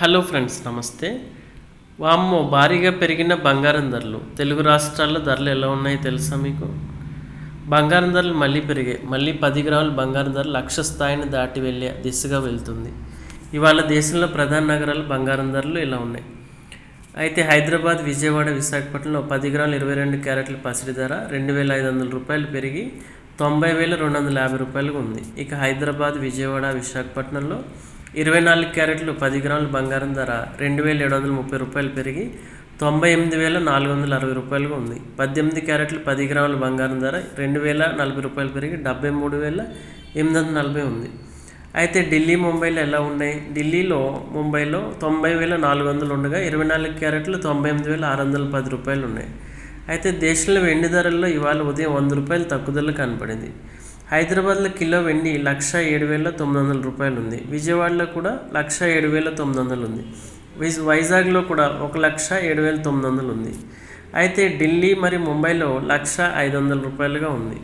Hello friends నమస్తే. వామ్మో భారీగా పెరిగిన బంగారం ధరలు. తెలుగు రాష్ట్రాల్లో ధరలు ఎలా ఉన్నాయో తెలుసా మీకు? బంగారం ధరలు మళ్ళీ పెరిగాయి. మళ్ళీ పది గ్రాముల బంగారం ధర లక్ష స్థాయిని దాటి వెళ్ళే దిశగా వెళ్తుంది. ఇవాళ దేశంలో ప్రధాన నగరాలు బంగారం ధరలు ఇలా ఉన్నాయి. అయితే హైదరాబాద్ విజయవాడ విశాఖపట్నంలో పది గ్రాములు ఇరవై రెండు క్యారెట్ల పసిడి ధర రెండు వేల ఐదు వందల రూపాయలు పెరిగి తొంభై వేల రెండు వందల యాభై రూపాయలుగా ఉంది. ఇక హైదరాబాద్ విజయవాడ విశాఖపట్నంలో ఇరవై నాలుగు క్యారెట్లు పది గ్రాముల బంగారం ధర రెండు వేల ఏడు వందల ముప్పై రూపాయలు పెరిగి తొంభై ఎనిమిది వేల నాలుగు వందల అరవై రూపాయలుగా ఉంది. పద్దెనిమిది క్యారెట్లు పది గ్రాముల బంగారం ధర రెండు వేల నలభై రూపాయలు పెరిగి డెబ్బై మూడు వేల ఎనిమిది వందల నలభై ఉంది. అయితే ఢిల్లీ ముంబైలో ఎలా ఉన్నాయి? ఢిల్లీలో ముంబైలో తొంభై వేల నాలుగు వందలు ఉండగా ఇరవై నాలుగు క్యారెట్లు తొంభై ఎనిమిది వేల ఆరు వందల పది రూపాయలు ఉన్నాయి. అయితే దేశంలో వెండి ధరల్లో ఇవాళ ఉదయం వంద రూపాయలు తగ్గుదల కనపడింది. హైదరాబాద్లో కిలో వెండి లక్ష ఏడు వేల తొమ్మిది వందల రూపాయలు ఉంది విజయవాడలో కూడా లక్ష ఏడు వేల తొమ్మిది వందలు ఉంది వైజ్ వైజాగ్లో కూడా ఒక లక్ష ఏడు వేల తొమ్మిది వందలు ఉంది అయితే ఢిల్లీ మరియు ముంబైలో లక్ష ఐదు వందల రూపాయలుగా ఉంది.